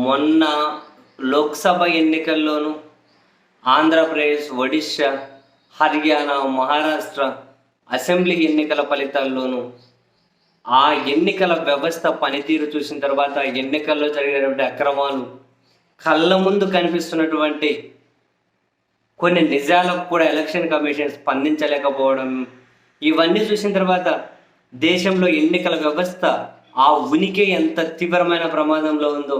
మొన్న లోక్సభ ఎన్నికల్లోనూ ఆంధ్రప్రదేశ్ ఒడిశా హర్యానా మహారాష్ట్ర అసెంబ్లీ ఎన్నికల ఫలితాల్లోనూ ఆ ఎన్నికల వ్యవస్థ పనితీరు చూసిన తర్వాత ఎన్నికల్లో జరిగినటువంటి అక్రమాలు కళ్ళ ముందు కనిపిస్తున్నటువంటి కొన్ని నిజాలకు కూడా ఎలక్షన్ కమిషన్ స్పందించలేకపోవడం ఇవన్నీ చూసిన తర్వాత దేశంలో ఎన్నికల వ్యవస్థ ఆ ఉనికి ఎంత తీవ్రమైన ప్రమాదంలో ఉందో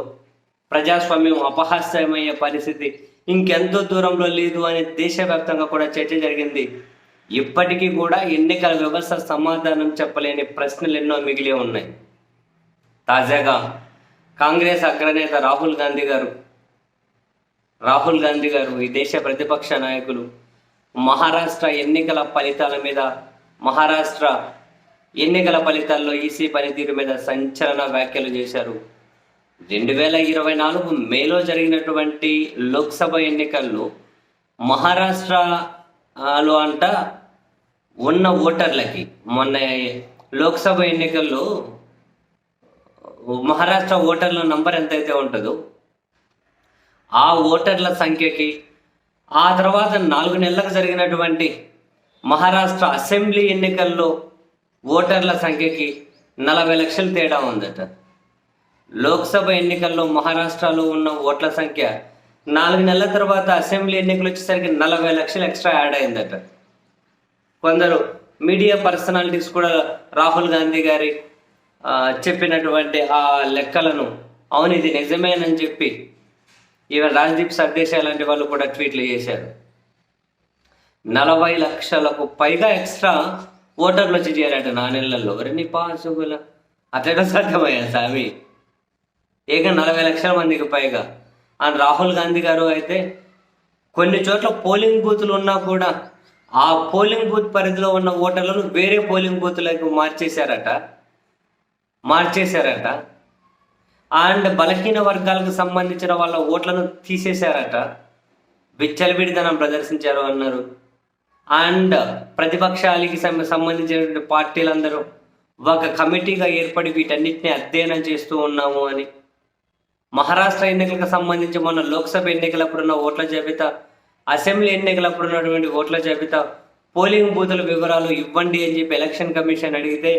ప్రజాస్వామ్యం అపహాస్యమయ్యే పరిస్థితి ఇంకెంతో దూరంలో లేదు అని దేశవ్యాప్తంగా కూడా చర్చ జరిగింది. ఇప్పటికీ కూడా ఎన్నికల వ్యవస్థ సమాధానం చెప్పలేని ప్రశ్నలు ఎన్నో మిగిలి ఉన్నాయి. తాజాగా కాంగ్రెస్ అగ్రనేత రాహుల్ గాంధీ గారు రాహుల్ గాంధీ గారు ఈ దేశ ప్రతిపక్ష నాయకులు మహారాష్ట్ర ఎన్నికల ఫలితాల మీద మహారాష్ట్ర ఎన్నికల ఫలితాల్లో ఈసీ పనితీరు మీద సంచలన వ్యాఖ్యలు చేశారు. రెండు వేల ఇరవై నాలుగు మేలో జరిగినటువంటి లోక్సభ ఎన్నికల్లో మహారాష్ట్రలో అంట ఉన్న ఓటర్లకి మొన్న లోక్సభ ఎన్నికల్లో మహారాష్ట్ర ఓటర్ల నంబర్ ఎంతైతే ఉంటుందో ఆ ఓటర్ల సంఖ్యకి ఆ తర్వాత నాలుగు నెలలకు జరిగినటువంటి మహారాష్ట్ర అసెంబ్లీ ఎన్నికల్లో ఓటర్ల సంఖ్యకి నలభై లక్షల తేడా ఉందట. లోక్సభ ఎన్నికల్లో మహారాష్ట్రలో ఉన్న ఓట్ల సంఖ్య నాలుగు నెలల తర్వాత అసెంబ్లీ ఎన్నికలు వచ్చేసరికి నలభై లక్షలు ఎక్స్ట్రా యాడ్ అయిందట. కొందరు మీడియా పర్సనాలిటీస్ కూడా రాహుల్ గాంధీ గారి చెప్పినటువంటి ఆ లెక్కలను అవును ఇది నిజమేనని చెప్పి ఈవెన్ రాజ్దీప్ సర్దేశాయ్ లాంటి వాళ్ళు కూడా ట్వీట్లు చేశారు. నలభై లక్షలకు పైగా ఎక్స్ట్రా ఓటర్లు వచ్చి చేరాట నా నెలల్లో నీ పాసుగుల. అట్లా సాధ్యమయ్యా స్వామి ఏకంగా నలభై లక్షల మందికి పైగా. అండ్ రాహుల్ గాంధీ గారు అయితే కొన్ని చోట్ల పోలింగ్ బూతులు ఉన్నా కూడా ఆ పోలింగ్ బూత్ పరిధిలో ఉన్న ఓటర్లను వేరే పోలింగ్ బూత్లకు మార్చేశారట. మార్చేశారట. అండ్ బలహీన వర్గాలకు సంబంధించిన వాళ్ళ ఓట్లను తీసేశారట. విచ్చలవిడితనం ప్రదర్శించారు అన్నారు. అండ్ ప్రతిపక్షాలకి సంబంధించినటువంటి పార్టీలందరూ ఒక కమిటీగా ఏర్పడి వీటన్నిటిని అధ్యయనం చేస్తూ ఉన్నాము అని మహారాష్ట్ర ఎన్నికలకు సంబంధించి మొన్న లోక్సభ ఎన్నికలప్పుడు ఉన్న ఓట్ల జాబితా అసెంబ్లీ ఎన్నికలప్పుడు ఉన్నటువంటి ఓట్ల జాబితా పోలింగ్ బూతుల వివరాలు ఇవ్వండి అని చెప్పి ఎలక్షన్ కమిషన్ అడిగితే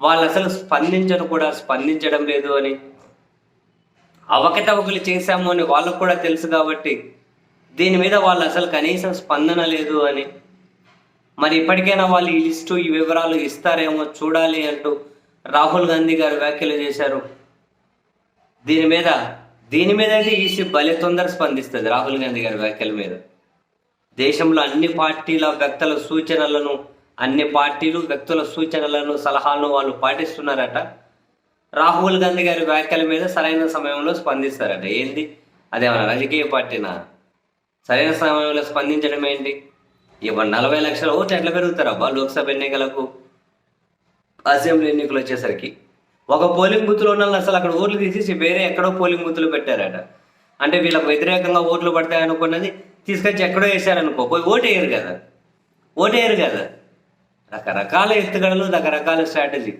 వాళ్ళు అసలు స్పందించరు కూడా స్పందించడం లేదు అని. అవకతవకలు చేశాము అని వాళ్ళకు కూడా తెలుసు కాబట్టి దీని మీద వాళ్ళు అసలు కనీసం స్పందన లేదు అని. మరి ఇప్పటికైనా వాళ్ళు ఈ లిస్టు ఈ వివరాలు ఇస్తారేమో చూడాలి అంటూ రాహుల్ గాంధీ గారు వ్యాఖ్యలు చేశారు. దీని మీద దీని మీద అయితే ఈసీ భలే తొందర స్పందిస్తుంది రాహుల్ గాంధీ గారి వ్యాఖ్యల మీద. దేశంలో అన్ని పార్టీల వ్యక్తుల సూచనలను అన్ని పార్టీలు వ్యక్తుల సూచనలను సలహాలను వాళ్ళు పాటిస్తున్నారట. రాహుల్ గాంధీ గారి వ్యాఖ్యల మీద సరైన సమయంలో స్పందిస్తారట. ఏంది? అదేమన్నా రాజకీయ పార్టీనా? సరైన సమయంలో స్పందించడం ఏంటి? ఇప్పుడు నలభై లక్షల ఓట్లు ఎట్లా పెరుగుతారబ్బా లోక్సభ ఎన్నికలకు? అసెంబ్లీ ఎన్నికలు వచ్చేసరికి. ఒక పోలింగ్ బూత్లో ఉన్న అసలు అక్కడ ఓట్లు తీసేసి వేరే ఎక్కడో పోలింగ్ బూత్లు పెట్టారట. అంటే వీళ్ళకు వ్యతిరేకంగా ఓట్లు పడతాయి అనుకున్నది తీసుకొచ్చి ఎక్కడో వేసారనుకో పోయి ఓటు కదా. ఓటేయరు కదా. రకరకాల ఎత్తుగడలు రకరకాల స్ట్రాటజీ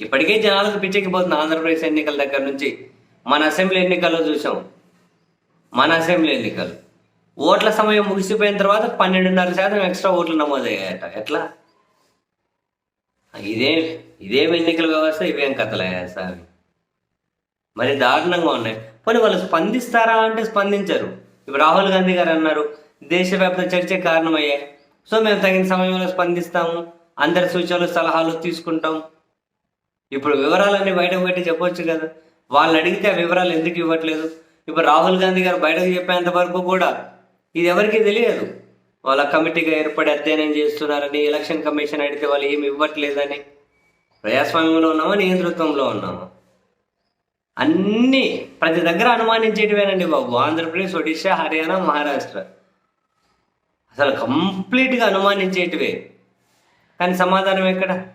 ఇప్పటికే జనాలకు పిచ్చెక్కిపోతుంది ఆంధ్రప్రదేశ్ ఎన్నికల దగ్గర నుంచి. మన అసెంబ్లీ ఎన్నికల్లో చూసాం. మన అసెంబ్లీ ఎన్నికలు. ఓట్ల సమయం ముగిసిపోయిన తర్వాత పన్నెండున్నర శాతం ఎక్స్ట్రా ఓట్లు నమోదయ్యాయట. ఎట్లా? ఇదే ఇదేం ఎన్నికల వ్యవస్థ ఇవేం కథలయ్యా సార్. మరి దారుణంగా ఉన్నాయి. పోనీ వాళ్ళు స్పందిస్తారా అంటే స్పందించరు. ఇప్పుడు రాహుల్ గాంధీ గారు అన్నారు దేశవ్యాప్త చర్చ కారణమయ్యాయి సో మేము తగిన సమయంలో స్పందిస్తాము అందరి సూచనలు సలహాలు తీసుకుంటాం. ఇప్పుడు వివరాలన్నీ బయటకు పెట్టి చెప్పొచ్చు కదా. వాళ్ళు అడిగితే ఆ వివరాలు ఎందుకు ఇవ్వట్లేదు? ఇప్పుడు రాహుల్ గాంధీ గారు బయటకు చెప్పేంత వరకు కూడా ఇది ఎవరికీ తెలియదు. వాళ్ళ కమిటీగా ఏర్పడి అధ్యయనం చేస్తున్నారని ఎలక్షన్ కమిషన్ అడిగితే వాళ్ళు ఏమి ఇవ్వట్లేదని. ప్రజాస్వామ్యంలో ఉన్నామా నియంతృత్వంలో ఉన్నామా? అన్నీ ప్రతి దగ్గర అనుమానించేటివేనండి బాబు. ఆంధ్రప్రదేశ్ ఒడిశా హర్యానా మహారాష్ట్ర. అసలు కంప్లీట్గా అనుమానించేటివే. కానీ సమాధానం ఎక్కడ?